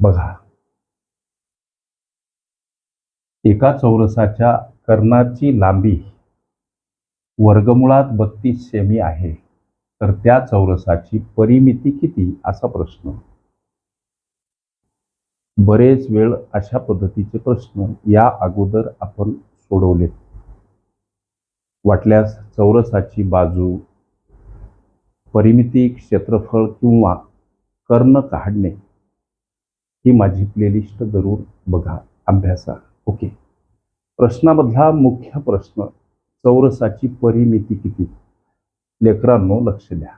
बघा. एका चौरसाच्या कर्णाची लांबी वर्गमुळात बत्तीस सेमी आहे. तर त्या चौरसाची परिमिती किती? असा प्रश्न. बरेच वेळ अशा पद्धतीचे प्रश्न या अगोदर आपण सोडवलेत. वाटल्यास चौरसाची बाजू परिमिती क्षेत्रफळ किंवा कर्ण काढणे ही माझी प्लेलिस्ट जरूर बघा. अभ्यासा. ओके प्रश्नामधला मुख्य प्रश्न चौरसाची परिमिती किती? लेकरांनो लक्ष द्या.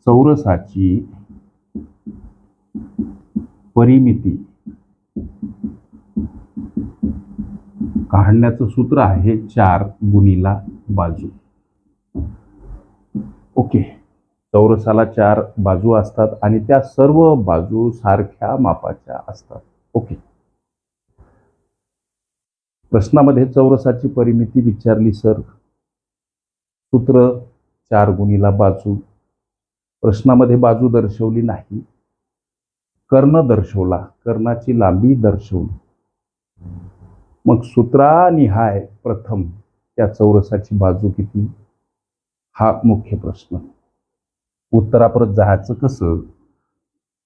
चौरसाची परिमिती काढण्याचं सूत्र आहे चार गुणीला बाजू. ओके चौरसाला चार बाजू असतात आणि त्या सर्व बाजू सारख्या मापाच्या असतात. ओके. प्रश्नामध्ये चौरसाची परिमिती विचारली सर. सूत्र चार गुणीला बाजू. प्रश्नामध्ये बाजू दर्शवली नाही. कर्ण दर्शवला. कर्णाची लांबी दर्शवली. मग सूत्रानिहाय प्रथम त्या चौरसाची बाजू किती? हा मुख्य प्रश्न. उत्तरापर्यंत जायचं कसं?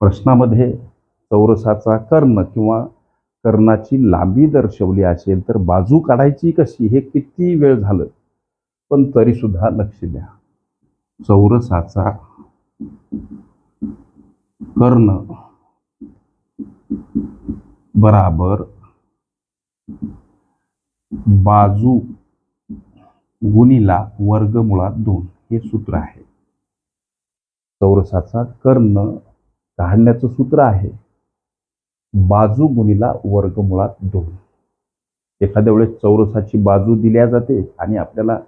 प्रश्नामध्ये चौरसाचा कर्ण किंवा कर्णाची लांबी दर्शवली असेल तर बाजू काढायची कशी? हे किती वेळ झालं? पण तरी सुद्धा लक्ष द्या. चौरसाचा कर्ण बराबर बाजू गुणीला वर्गमुळात दोन हे सूत्र आहे. चौरसाचा कर्ण काढण्याचं सूत्र आहे. बाजू गुणीला वर्गमुळात दोन. एखाद्या वेळेस चौरसाची बाजू दिल्या जाते आणि आपल्याला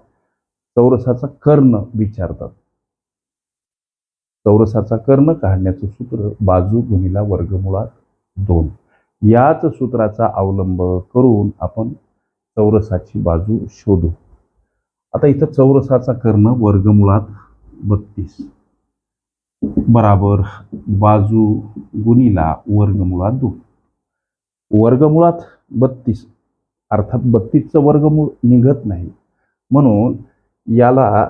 चौरसाचा कर्ण विचारतात. चौरसाचा कर्ण काढण्याचं सूत्र बाजू गुणीला वर्गमुळात दोन. याच सूत्राचा अवलंब करून आपण चौरसाची बाजू शोधू. आता इथं चौरसाचा कर्ण वर्गमुळात बत्तीस. बराबर बाजू गुणीला वर्गमुळात दोन. वर्गमुळात बत्तीस. अर्थात बत्तीसचं वर्गमूळ निघत नाही. म्हणून याला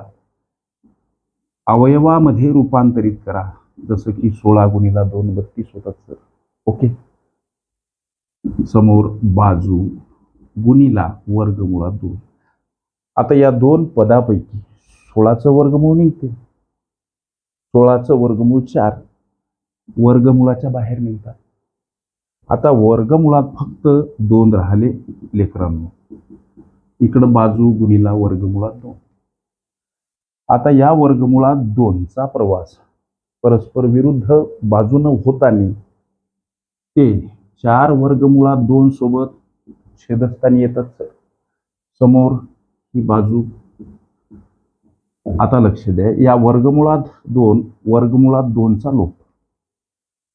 अवयवामध्ये रूपांतरित करा. जसं की सोळा गुणीला दोन बत्तीस होतात सर. ओके? समोर बाजू गुणीला वर्गमुळात दोन. आता या दोन पदापैकी सोळाचं वर्गमूळ निघते सोळाचं वर्गमूळ चार. वर्गमुळाच्या बाहेर निघतात. आता वर्गमुळात फक्त दोन राहिले लेकरांनो. इकडं बाजू गुणीला वर्गमुळात दोन. आता या वर्गमुळात दोनचा प्रवास. परस्पर विरुद्ध बाजूनं होताना ते चार वर्गमुळात दोन सोबत छेदस्थानी येतात समोर ही बाजू आता लक्ष द्या. या वर्गमुळात दोन वर्गमुळात दोनचा लोप.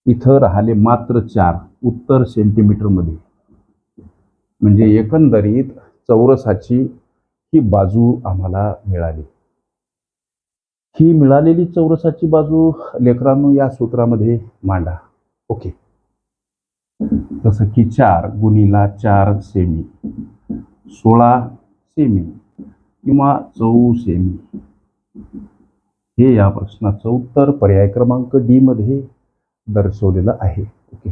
इथं राहिले मात्र चार उत्तर सेंटीमीटरमध्ये म्हणजे एकंदरीत चौरसाची ही बाजू आम्हाला मिळाली. ही मिळालेली चौरसाची बाजू लेकरांनो या सूत्रामध्ये मांडा. ओके. जसं की चार गुणीला चार सेमी सोळा सेमी किंवा चौ सेमी हे या प्रश्नाचं उत्तर पर्याय क्रमांक डी मध्ये दर्शवलेलं आहे. ओके